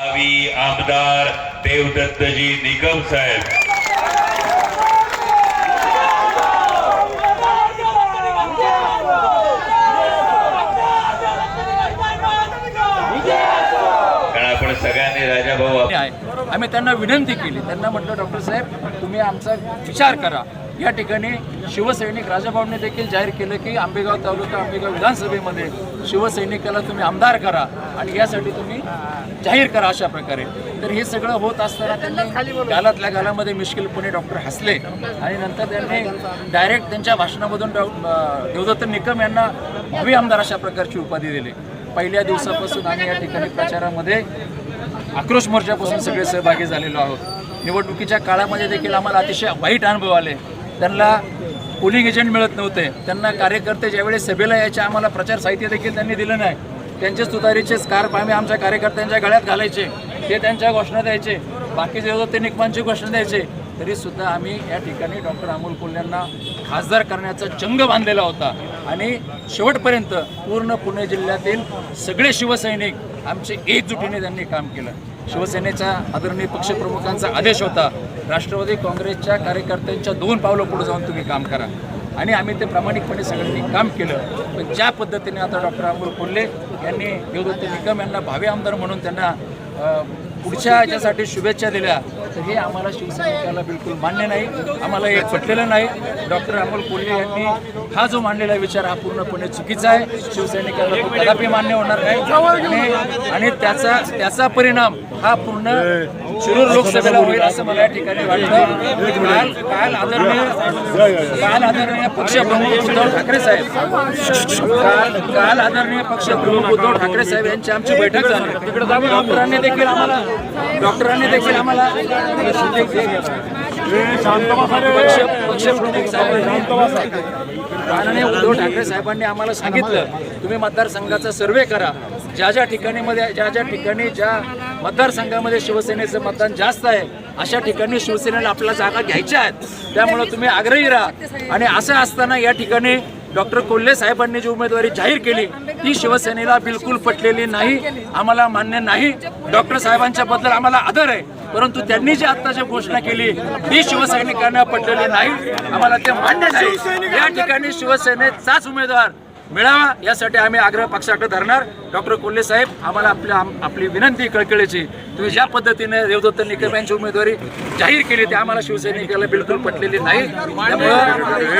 आमदार देवदत्तजी निगम साहेब. कारण आपण सगळ्यांनी राजा भाऊ आम्ही त्यांना विनंती केली. त्यांना म्हटलं डॉक्टर साहेब तुम्ही आमचा विचार करा. या ठिकाणी शिवसैनिक राजाभाऊंनी देखील जाहीर केलं की आंबेगाव तालुका आंबेगाव विधानसभेमध्ये शिवसैनिकाला तुम्ही आमदार करा आणि यासाठी तुम्ही जाहीर करा अशा प्रकारे. तर हे सगळं होत असताना त्यांनी गालातल्या गालामध्ये मिश्किलपणे डॉक्टर हसले आणि नंतर त्यांनी डायरेक्ट त्यांच्या भाषणामधून देवदत्त निकम यांना भावी आमदार अशा प्रकारची उपाधी दिली. पहिल्या दिवसापासून आम्ही या ठिकाणी प्रचारामध्ये आक्रोश मोर्चापासून सगळे सहभागी झालेलो आहोत. निवडणुकीच्या काळामध्ये देखील आम्हाला अतिशय वाईट अनुभव आले. त्यांना पोलिंग एजंट मिळत नव्हते. त्यांना कार्यकर्ते ज्यावेळेस सभेला यायचे आम्हाला प्रचार साहित्य देखील त्यांनी दिलं नाही. त्यांचे सुतारीचे स्कार्फ आम्ही आमच्या कार्यकर्त्यांच्या गळ्यात घालायचे. ते त्यांच्या घोषणा द्यायचे. बाकीचे होते ते निकमांची घोषणा द्यायचे. तरीसुद्धा आम्ही या ठिकाणी डॉक्टर अमोल कोल्ह्यांना खासदार करण्याचा चंग बांधलेला होता. आणि शेवटपर्यंत पूर्ण पुणे जिल्ह्यातील सगळे शिवसैनिक आमचे एकजुटीने त्यांनी काम केलं. शिवसेनेच्या आदरणीय पक्षप्रमुखांचा आदेश होता राष्ट्रवादी काँग्रेसच्या कार्यकर्त्यांच्या दोन पावलं पुढे जाऊन तुम्ही काम करा. आणि आम्ही ते प्रामाणिकपणे सगळ्यांनी काम केलं. पण ज्या पद्धतीने आता डॉक्टर अमोल कोल्हे यांनी देवदत्त निकम यांना भावी आमदार म्हणून त्यांना पुढच्या याच्यासाठी शुभेच्छा दिल्या तर हे आम्हाला शिवसैनिकाला बिलकुल मान्य नाही. आम्हाला हे पटलेलं नाही. डॉक्टर अमोल कोल्हे यांनी हा जो मांडलेला विचार हा पूर्णपणे चुकीचा आहे. शिवसैनिकाला तो कदापि मान्य होणार नाही. आणि त्याचा त्याचा परिणाम हा पूर्ण शिरूर लोकसभेला होईल असं मला या ठिकाणी वाटतं. काल काल आदरणीय काल आदरणीय पक्षप्रमुख उद्धव ठाकरे साहेब काल काल आदरणीय पक्षप्रमुख उद्धव ठाकरे साहेब यांची आमची बैठक झाली. डॉक्टरांनी देखील आम्हाला डॉक्टरांनी देखील आम्हाला माननीय उद्धव ठाकरे साहेबांनी आम्हाला सांगितलं तुम्ही मतदारसंघाचा सर्वे करा. ज्या ज्या ठिकाणी मध्ये ज्या ज्या ठिकाणी ज्या मतदारसंघामध्ये शिवसेनेचं मतदान जास्त आहे अशा ठिकाणी शिवसेनेला आपल्या जागा घ्यायच्या आहेत. त्यामुळे तुम्ही आग्रही राहा. आणि असं असताना या ठिकाणी डॉक्टर कोल्हे साहेबांनी जी उमेदवारी जाहीर केली ती शिवसेनेला बिलकुल पटलेली नाही. आम्हाला मान्य नाही. डॉक्टर साहेबांच्या बद्दल आम्हाला आदर आहे. परंतु त्यांनी जी आता जी घोषणा केली ती शिवसैनिकांना पटलेली नाही. आम्हाला ते मान्य नाही. या ठिकाणी शिवसेनेचाच उमेदवार मिळावा यासाठी आम्ही आग्रह पक्षाकडे धरणार. डॉक्टर कोल्हे साहेब आम्हाला आपल्या आपली विनंती कळकळीची. तुम्ही ज्या पद्धतीने देवदत्त निकम यांची उमेदवारी जाहीर केली ती आम्हाला शिवसैनिकाला बिलकुल पटलेली नाही. त्यामुळं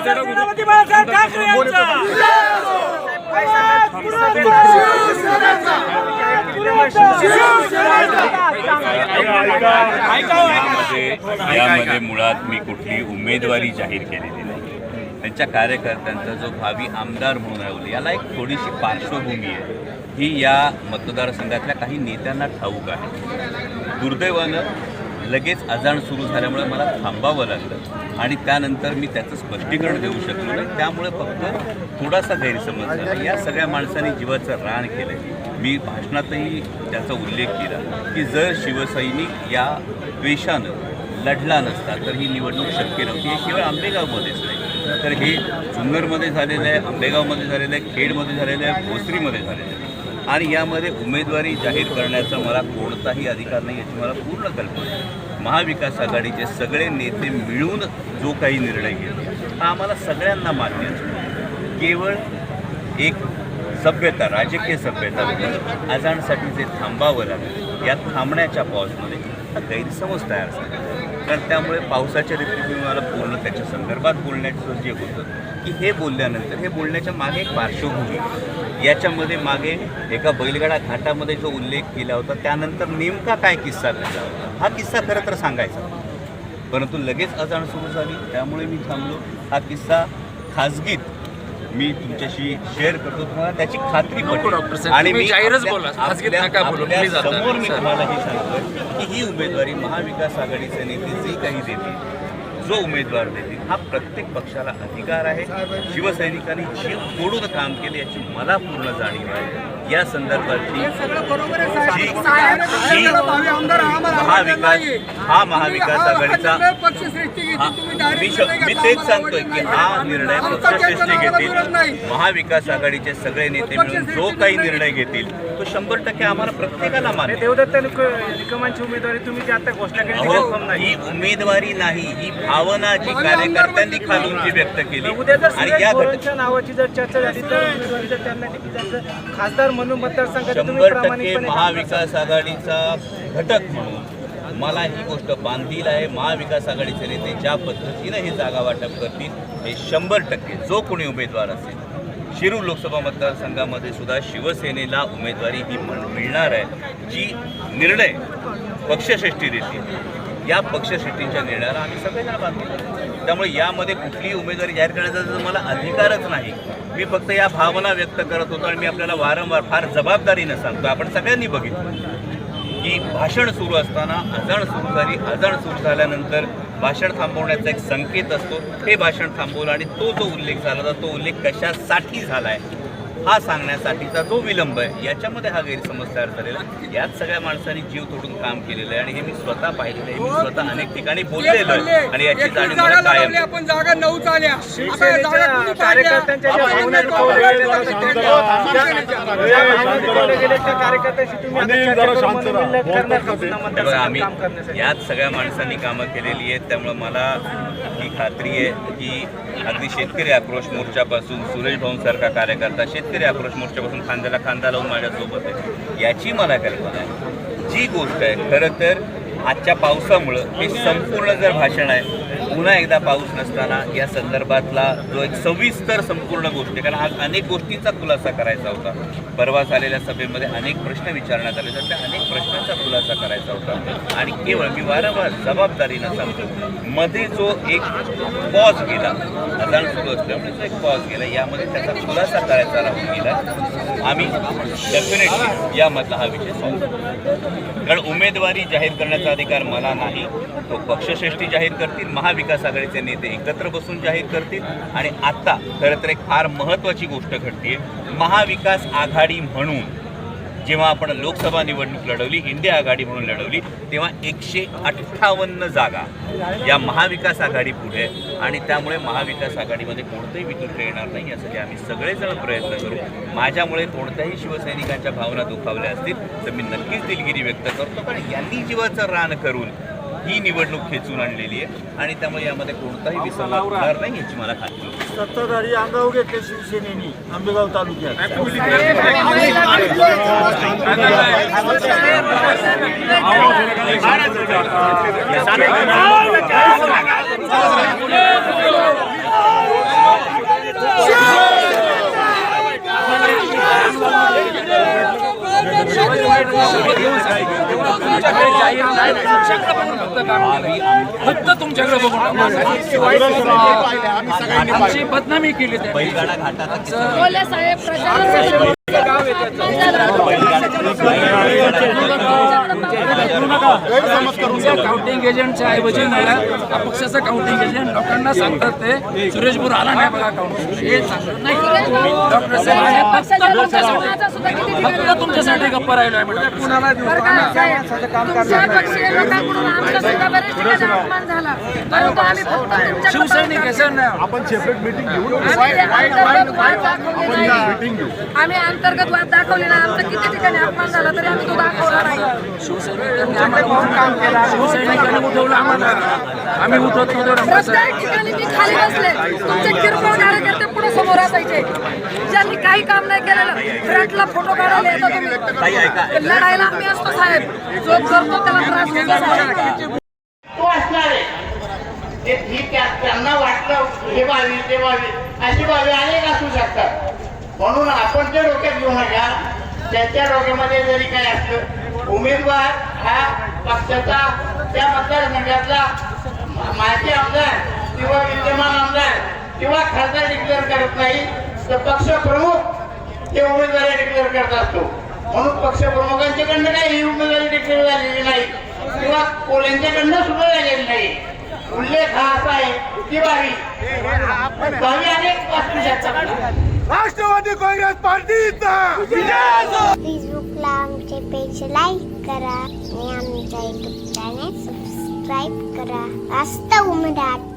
छत्रपती बाळासाहेब ठाकरे यांचा यामध्ये मुळात मी कुठली उमेदवारी जाहीर केलेली नाही. त्यांच्या कार्यकर्त्यांचा जो भावी आमदार म्हणून आहे याला एक थोडीशी पार्श्वभूमी आहे. ही या मतदारसंघातल्या काही नेत्यांना ठाऊक आहे. दुर्दैवानं लगेच अजाण सुरू झाल्यामुळे मला थांबावं लागलं आणि त्यानंतर मी त्याचं स्पष्टीकरण देऊ शकलो नाही. त्यामुळे फक्त थोडासा गैरसमज झाला. या सगळ्या माणसांनी जीवाचं रान केलं आहे मी भाषणातही त्याचा उल्लेख केला की जर शिवसैनिक या द्वेषानं लढला नसता तर ही निवडणूक शक्य नव्हती. हे केवळ आंबेगावमध्येच नाही तर हे जुन्नरमध्ये झालेलं आहे आंबेगावमध्ये झालेलं आहे खेडमध्ये झालेलं आहे भोसरीमध्ये झालेलं आहे. आणि यामध्ये उमेदवारी जाहीर करण्याचा मला कोणताही अधिकार नाही याची मला पूर्ण कल्पना आहे. महाविकास आघाडीचे सगळे नेते मिळून जो काही निर्णय घेतला हा आम्हाला सगळ्यांना मान्य असतो केवळ एक सभ्यता राजकीय सभ्यता म्हणजे आजांसाठी जे थांबावं लागेल या थांबण्याच्या पॉजमध्ये हा गैरसमज तयार झाला. कारण त्यामुळे पावसाच्या ऋतूतून मला बोलणं त्याच्या संदर्भात बोलण्याचं जे होतं की हे बोलल्यानंतर हे बोलण्याच्या मागे एक पार्श्वभूमी. याच्यामध्ये मागे एका बैलगाडा घाटामध्ये जो उल्लेख केला होता त्यानंतर नेमका काय किस्सा घडला होता? हा किस्सा खरं तर सांगायचा. परंतु लगेच अजाण सुरू झाली त्यामुळे मी थांबलो. हा किस्सा खाजगीत मी तुमच्याशी शेअर करतो तुम्हाला त्याची खात्री साहेब, तुम्ही मी जाहीरच बोला. समोर मी. तुम्हाला हे सांगतोय की ही उमेदवारी महाविकास आघाडीचे नेते जे काही देतील जो उमेदवार देतील हा प्रत्येक पक्षाला अधिकार आहे शिवसैनिकांनी जीव तोडून काम केले याची मला पूर्ण जाणीव आहे या संदर्भातली महाविकास. हा महाविकास आघाडीचा मी तेच सांगतोय की हा. निर्णय पक्षश्रेष्ठी. घेतील महाविकास आघाडीचे सगळे नेते मिळून जो काही निर्णय घेतील तो शंभर टक्के आम्हाला प्रत्येकाला मान्य आहे. देवदत्त निक- निकमांची उमेदवारी तुम्ही जी आता घोषणा केली ही उमेदवारी नाही ही भावना जी कार्यकर्त्यांनी म्हणजे खालून जी व्यक्त केली आणि या घट- भोरेंच्या नावाची जर चर्चा झाली तर त्यांना खासदार म्हणून मतदारसंघात तुम्ही शंभर टक्के महाविकास आघाडीचा घटक म्हणून मला ही गोष्ट बांधील आहे. महाविकास आघाडीचे नेते ज्या पद्धतीनं हे जागा वाटप करतील हे शंभर टक्के जो कोणी उमेदवार असेल शिरूर लोकसभा मतदारसंघामध्ये सुद्धा शिवसेनेला उमेदवारी ही मिळणार आहे जी निर्णय पक्षश्रेष्ठी देतील. या पक्षश्रेष्ठीच्या निर्णयाला आम्ही सगळेजण बांधले त्यामुळे यामध्ये कुठलीही उमेदवारी जाहीर करण्याचा जर मला अधिकारच नाही मी फक्त या भावना व्यक्त करत होतो आणि मी आपल्याला वारंवार फार जबाबदारीनं सांगतो. आपण सगळ्यांनी बघितलं. की भाषण सुरू असताना अजाण सुरू झाली अजाण सुरू झाल्यानंतर भाषण थांबवण्याचा एक संकेत असतो. हे भाषण थांबवलं आणि तो जो उल्लेख झाला होता तो उल्लेख कशासाठी झाला आहे हा सांगण्यासाठीचा जो विलंब आहे याच्यामध्ये हा गैरसमज तयार झालेला. यात सगळ्या माणसांनी जीव तोडून काम केलेलं आहे आणि हे मी स्वतः पाहिलेलं आहे. मी स्वतः अनेक ठिकाणी बोललेलो आहे आणि याची जाणीव जागा मला कायम आपण जागा नऊ झाल्या आता या जागा शिवसेनेच्या कोणी कार्यकर्त्यांच्या ज्या पाडल्या? भावना आपण दुखावल्या, निर्णय ज्या शिवसेनेच्या. ज्या भावना दुखावल्या गेल्या त्या कार्यकर्त्यांशी तुम्ही आता चर्चा करून मनोमिलन करणार का पुन्हा बघा मतदारसंघात आम्ही काम करण्यासाठी यात सगळ्या माणसांनी कामं केलेली आहेत. त्यामुळं मला खात्री आहे की अगदी शेतकरी आक्रोश मोर्चापासून सुरेश भाऊंसारखा कार्यकर्ता शेतकरी आक्रोश मोर्चापासून खांद्याला खांदा लावून माझ्यासोबत आहे. याची मला कल्पना आहे. जी गोष्ट आहे खरं तर आजच्या पावसामुळं हे संपूर्ण जर भाषण आहे पुन्हा एकदा पाऊस नसताना या संदर्भातला जो एक सविस्तर संपूर्ण गोष्टी कारण आज अनेक गोष्टींचा खुलासा करायचा होता. परवा झालेल्या सभेमध्ये अनेक प्रश्न विचारण्यात आले तर त्या अनेक प्रश्नांचा खुलासा करायचा होता. आणि केवळ मी वारंवार जबाबदारीनं सांगतो मध्ये जो एक पॉज गेला अजाण सुरू असल्यामुळे जो एक पॉज गेला यामध्ये त्याचा खुलासा करायचा राहून गेला. आम्ही डेफिनेटली यामधला हा विषय सॉल्व्ह कारण उमेदवारी जाहीर करण्याचा अधिकार मला नाही तो पक्षश्रेष्ठी जाहीर करतील महाविकास आघाडीचे नेते एकत्र बसून जाहीर करतील आणि आता खरं तर एक फार महत्त्वाची गोष्ट घडतीये. महाविकास आघाडी म्हणून जेव्हा आपण लोकसभा निवडणूक लढवली इंडिया आघाडी म्हणून लढवली तेव्हा एकशे अठ्ठावन्न जागा या महाविकास आघाडी पुढे आणि त्यामुळे महाविकास आघाडीमध्ये कोणतंही वितुष्ट येणार नाही यासाठी आम्ही सगळेजण प्रयत्न करू. माझ्यामुळे कोणत्याही शिवसैनिकांच्या भावना दुखावल्या असतील तर मी नक्कीच दिलगिरी व्यक्त करतो. कारण यांनी जीवाचं रान करून ही निवडणूक खेचून आणलेली आहे आणि त्यामुळे यामध्ये कोणताही विसंवाद होणार नाही याची मला खात्री आहे. सत्ताधारी अंगावर घेतले शिवसेनेनी आंबेगाव तालुक्यात तुमच्याकडे जाहीर नाही तुमच्याकडे बघून फक्त काम केलंय. फक्त तुमच्याकडे बघून आमची बदनामी केली बैलगाडा काउंटिंग एजंटच्या ऐवजी मला अपक्षाचा काउंटिंग एजंट लोकांना सांगतात ते सुरेश बोर आला नाही बघा काउंटिंग हे सांगत नाही डॉक्टर साहेब फक्त तुमच्यासाठी गप्पा राहिलोय मॅडम कुणाला शिवसैनिक आहे सर. नाही आपण सेपरेट मीटिंग घेऊ. आम्ही जे अंतर्गत वाद दाखवलेला आमचा किती ठिकाणी अपमान झाला तरी आम्ही तो दाखवला नाही. शिवसैनिकांनी उठवलं आम्हाला आम्ही उठवत नव्हतो प्रत्येक ठिकाणी मी खाली बसले. तुमचे किरकोळ कार्यकर्ते पुढे समोर असायचे. ज्यांनी काही काम नाही केलेलं फ्रंटला फोटो काढायला येतो तुम्ही. लढायला आम्ही असतो साहेब. जो करतो त्याला त्रास होतो साहेब. तो असणार आहे. ते ठीक आहे त्यांना वाटलं हे व्हावी ते व्हावी अशी व्हावी अनेक असू शकतात? म्हणून आपण जे डोक्यात घेऊ नका त्यांच्या डोक्यामध्ये जरी काय असलं उमेदवार हा पक्षाचा त्या मतदारसंघातला माजी आमदार किंवा विद्यमान आमदार किंवा खासदार डिक्लेअर करत नाही तर पक्षप्रमुख ते उमेदवारी डिक्लेअर करत असतो. म्हणून पक्षप्रमुखांच्याकडनं काही ही उमेदवारी डिक्लेअर झालेली नाही किंवा कोल्यांच्याकडनं सुद्धा झालेली नाही. उल्लेख हा असा आहे की बावी बावी अनेक असू शकतात राष्ट्रवादी काँग्रेस पार्टीचा फेसबुकला आमचे पेज लाईक करा. आणि आमच्या युट्यूब चॅनेल सबस्क्राईब करा. वास्तव मराठी